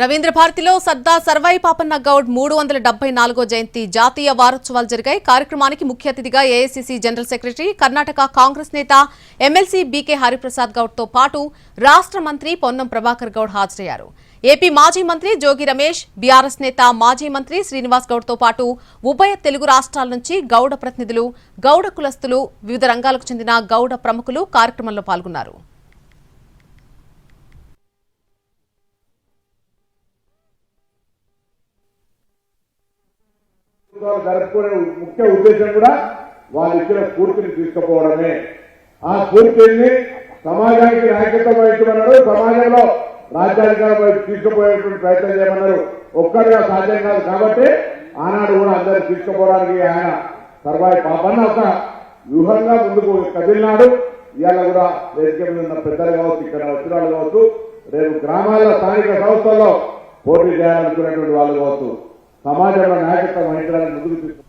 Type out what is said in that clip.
రవీంద్ర భారతిలో సద్దా సర్వాయి పాపన్న గౌడ్ మూడు వందల డెబ్బై నాలుగో జయంతి జాతీయ వారోత్సవాలు జరిగాయి. కార్యక్రమానికి ముఖ్య అతిథిగా AICC general secretary Karnataka Congress నేత ఎమ్మెల్సీ బీకే హరిప్రసాద్ గౌడ్తో పాటు రాష్ట్ర మంత్రి పొన్నం ప్రభాకర్ గౌడ్ హాజరయ్యారు. ఏపీ మాజీ మంత్రి జోగి రమేష్ బీఆర్ఎస్ నేత మాజీ మంత్రి శ్రీనివాస్ గౌడ్తో పాటు ఉభయ తెలుగు రాష్ట్రాల నుంచి గౌడ ప్రతినిధులు గౌడ కులస్తులు వివిధ రంగాలకు చెందిన గౌడ ప్రముఖులు కార్యక్రమంలో పాల్గొన్నారు. జరుపుకునే ముఖ్య ఉద్దేశం కూడా వాళ్ళు ఇచ్చిన స్ఫూర్తిని తీసుకుపోవడమే. ఆ స్ఫూర్తిని సమాజానికి నాయకత్వం వహించమన్నారు సమాజంలో రాజ్యాధికారం వైపు తీసుకుపోయేటువంటి ప్రయత్నం చేయమన్నారు. ఒక్కరిగా సాధ్యం కాదు కాబట్టి ఆనాడు కూడా అందరూ తీసుకుపోవడానికి ఆయన సర్వాయి పాపన్న ఒక వ్యూహంగా ముందుకు కదిలినాడు. ఇవాళ కూడా వేదిక మీద ఉన్న పెద్దలు కావచ్చు ఇక్కడ వచ్చిన వాళ్ళు కావచ్చు రేపు గ్రామాల స్థానిక సంస్థల్లో పోటీ చేయాలనుకునేటువంటి వాళ్ళు కావచ్చు. సమాజంలో నాయకత్వం వహించడానికి ముందుకు తీసుకు